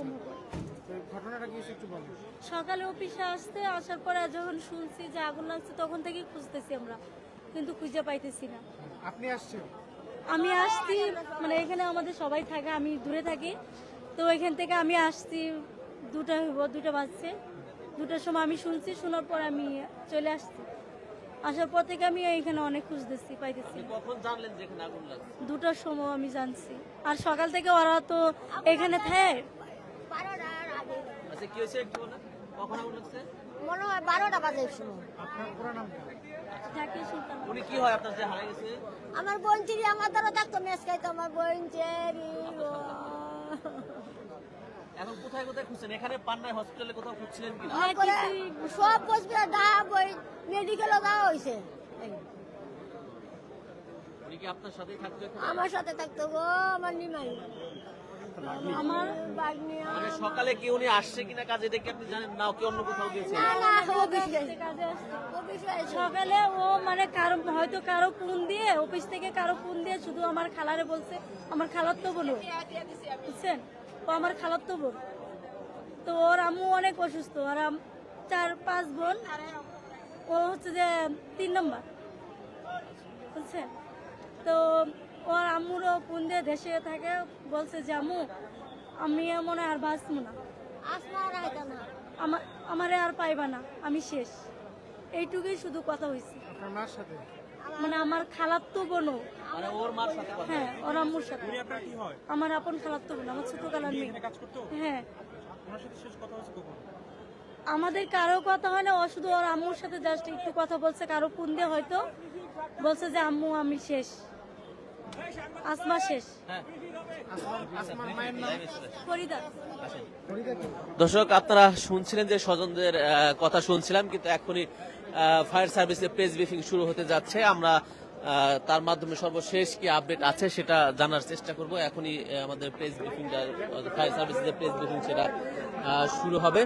এরকম ঘটনাটা কি একটু বলুন সকালে অফিসে আসতে আসার পরে যখন শুনছি যে আগুন লাগছে তখন থেকেই খুঁজতেছি আমরা কিন্তু খুঁজে পাইতেছি না। আপনি আসছেন? আমি আসছি মানে এখানে আমাদের সবাই থাকে আমি দূরে থাকি। তো এখান থেকে আমি আসছি দুটা হইব দুটা বাজছে। দুটার সময় আমি শুনছি শোনার পর আমি চলে আসছি। আসার পর থেকে আমি এখানে অনেক খুঁজতেছি পাইতেছি না। কখন জানলেন যে এখানে আগুন লাগছে? দুটার সময় আমি জানছি। আর সকাল থেকে ওরা তো এখানে থাকে। আচ্ছা কি হয়েছে একটু বলেন? কখন আগুন লাগছে? মনে হয় বারোটা বাজে সময়। আপনার পুরো নামটা উনি কি হয়? আপনার যে হারা গেছে? আমার বোন চিরি আমার দ্বারা থাকতো মেস খাইতো আমার বোন চেরি এখন কোথায় কোথায় খুঁজছেন? এখানে পান্নায় হসপিটালে কোথাও খুঁজছিলেন কি হ্যাঁ, সব বসবে দা বই মেডিকেলও দেওয়া হয়েছে। উনি কি আপনার সাথেই থাকতো আমার সাথে থাকতো গো আমার নিমাই। আমার বাগনিয়া মানে সকালে কি উনি আসছে কিনা কাজে দেখে আপনি জানেন? না কি অন্য কোথাও গেছে না না অফিস কাজে অফিস সকালে ও মানে কারও হয়তো কারও ফোন দিয়ে অফিস থেকে কারও ফোন দিয়ে শুধু আমার খালারে বলছে আমার খালার তো বলো। বুঝছেন? ও আমার খালার তো বোন। তো ওর আম্মু অনেক অসুস্থ আর চার পাঁচ বোন। ও হচ্ছে যে তিন নম্বর। বুঝছেন? তো ওর আম্মুরও ফোন দিয়ে দেশে থাকে বলছে যে আম্মু আমি মনে হয় আর বাঁচবো না। আমার আমারে আর পাইবা না। আমি শেষ। এইটুকুই শুধু কথা হয়েছে আপনার সাথে? মানে আমার খালার তো বোনও। মানে ওর সাথে হ্যাঁ ওর আম্মুর সাথে। আমার আপন খালার তো বোন আমার ছোট কালার মেয়ে। হ্যাঁ। আমাদের কারও কথা হয় না ও শুধু ওর আম্মুর সাথে জাস্ট একটু কথা বলছে কারও ফোন দিয়ে হয়তো বলছে যে আম্মু আমি শেষ। আসমা শেষ। হ্যাঁ। দর্শক আপনারা শুনছিলেন যে স্বজনদের কথা শুনছিলাম কিন্তু এখনই ফায়ার সার্ভিসের প্রেস ব্রিফিং শুরু হতে যাচ্ছে। আমরা তার মাধ্যমে সর্বশেষ কি আপডেট আছে সেটা জানার চেষ্টা করব। এখনই আমাদের প্রেস ব্রিফিংটা ফায়ার সার্ভিসের প্রেস ব্রিফিং সেটা শুরু হবে।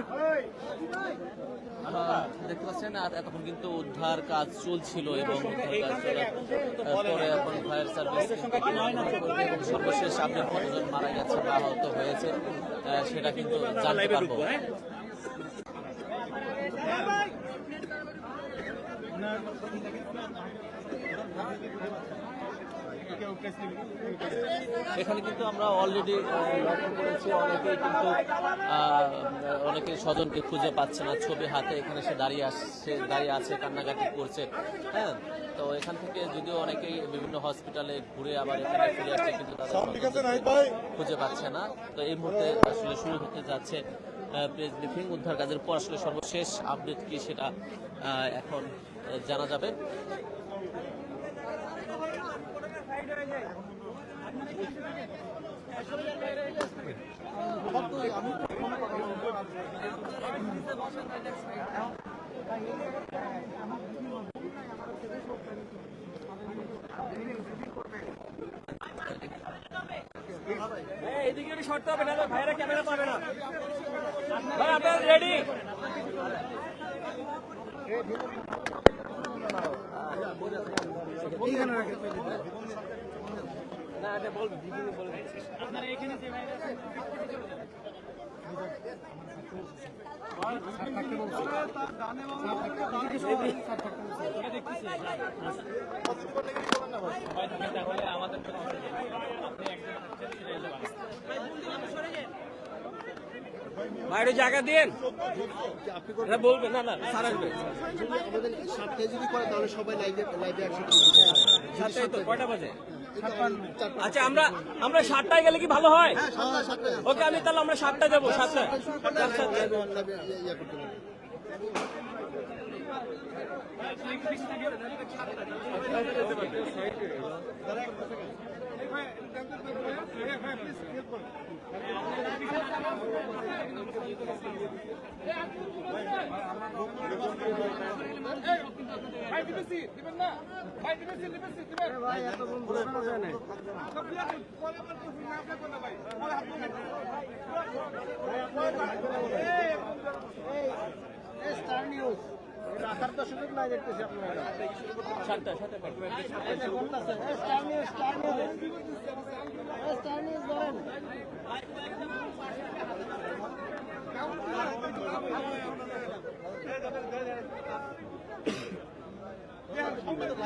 দেখতে পাচ্ছেন আর এতক্ষণ কিন্তু উদ্ধার কাজ চলছিল এবং পরে এখন ফায়ার সার্ভিস সর্বশেষ আপডেট কতজন মারা গেছে বা আহত হয়েছে সেটা কিন্তু জানতে পারব। এখানে কিন্তু আমরা অলরেডি লক্ষ্য করেছি অনেকেই কিন্তু অনেকে স্বজনকে খুঁজে পাচ্ছে না ছবি হাতে এখানে সে দাঁড়িয়ে আসছে দাঁড়িয়ে আছে কান্নাকাটি করছে হ্যাঁ? তো এখান থেকে যদিও অনেকেই বিভিন্ন হসপিটালে ঘুরে আবার এখানে ফিরে আসছে কিন্তু খুঁজে পাচ্ছে না। তো এই মুহূর্তে আসলে শুরু হতে যাচ্ছে প্রেস ব্রিফিং উদ্ধার কাজের পর আসলে সর্বশেষ আপডেট কি সেটা এখন জানা যাবে। এদিকে শর্ট হবে ভাইরা ক্যামেরা পাবে ভাই আপনারা রেডি এইখানে রাখেন আপনারা এখানে যে ভাইরা আছে স্যার থাকতে বলছি স্যার থাকতে এদিকে সবাই স্যার থাকতে বলছি এটা দেখতেছি সবাই থাকেন তাহলে আমাদের কোনো অসুবিধা নেই। বাইরে জায়গা দিন এটা বলবে না না স্যার আসবে। আমাদের সাতটায় যদি করে তাহলে সবাই লাইভে লাইভে একসাথে সাতটায় তো কয়টা বাজে? আচ্ছা আমরা আমরা সাতটায় গেলে কি ভালো হয়? সাতটায় ওকে, আমি তাহলে আমরা সাতটায় যাব, সাতটায়। ভাই দিবেন সি দিবেন না? ভাই দিবেন সি দিবেন। সি দিবেন ভাই এত বন্ধু পুরো পড়ে না সব দিয়া দিন পরে পরে তো না আপনি কোন ভাই। পরে হাত দিয়ে এই এই স্টার নিউজ। আপনারা।